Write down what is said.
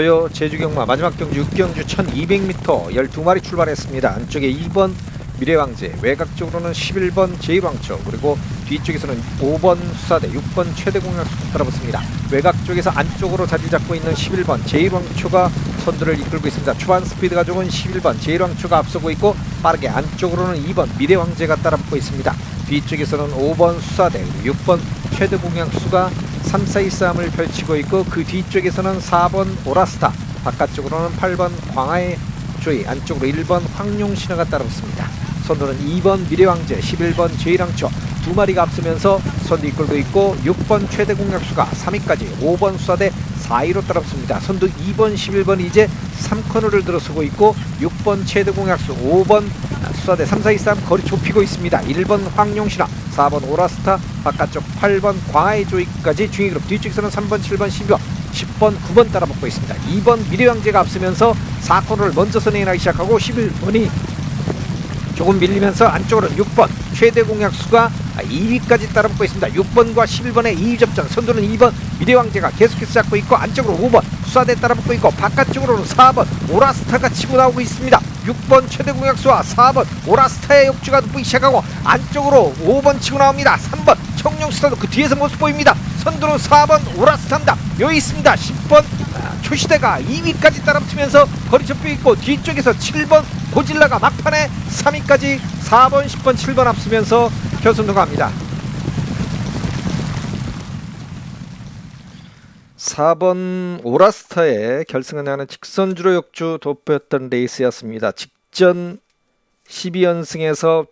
토요 제주 경마 마지막 경주 6경주 1200m 12마리 출발했습니다. 안쪽에 2번 미래왕제, 외곽 쪽으로는 11번 제1왕초, 그리고 뒤쪽에서는 5번 수사대, 6번 최대공약수 따라붙습니다. 외곽 쪽에서 안쪽으로 자리 잡고 있는 11번 제1왕초가 선두를 이끌고 있습니다. 초반 스피드가 좋은 11번 제1왕초가 앞서고 있고 빠르게 안쪽으로는 2번 미래왕제가 따라붙고 있습니다. 뒤쪽에서는 5번 수사대, 그리고 6번 최대공약수가 3, 4위 싸움을 펼치고 있고 그 뒤쪽에서는 4번 오라스타, 바깥쪽으로는 8번 광화의 조이, 안쪽으로 1번 황룡신화가 따라붙습니다. 선두는 2번 미래왕제, 11번 제일왕초 두 마리가 앞서면서 선두 이끌고 있고 6번 최대공약수가 3위까지 5번 수사대 4위로 따라붙습니다. 선두 2번, 11번이 이제 3코너를 들어서고 있고 6번 최대 공약수, 5번 수사대 3, 4위 싸움 거리 좁히고 있습니다. 1번 황룡신화, 4번 오라스타, 바깥쪽 8번 광하의 조이까지 중위 그룹 뒤쪽에서는 3번, 7번, 12번 10번, 9번 따라붙고 있습니다. 2번 미래왕제가 앞서면서 4코너를 먼저 선행하기 시작하고 11번이 조금 밀리면서 안쪽으로는 6번 최대 공약수가 2위까지 따라붙고 있습니다. 6번과 11번의 2위 접전 선두는 2번 미래왕제가 계속해서 잡고 있고 안쪽으로 5번 수사대 따라붙고 있고 바깥쪽으로는 4번 오라스타가 치고 나오고 있습니다. 6번 최대 공약수와 4번 오라스타의 역주가 돋보기 시작하고 안쪽으로 5번 치고 나옵니다. 3번 청룡스타도 그 뒤에서 모습 보입니다. 선두는 4번 오라스타입니다. 여기 있습니다. 10번 아, 초시대가 2위까지 따라붙으면서 거리 좁히고 있고 뒤쪽에서 7번 고질라가 막판에 3위까지 4번, 10번, 7번 앞서면서 결승 통과합니다. 4번 오라스타의 결승을 향하는 직선주로 역주 돋보였던 레이스였습니다. 직전 12연승에서